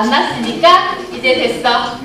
만났으니까 이제 됐어.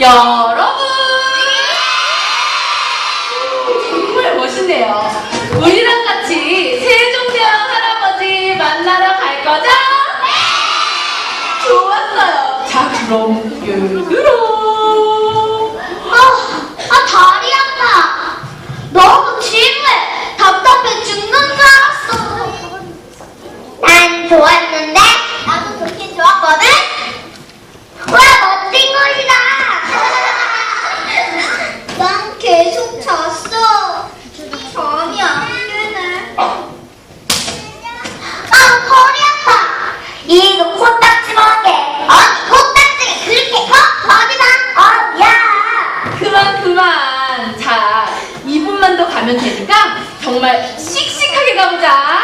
야. 정말 씩씩하게 가보자.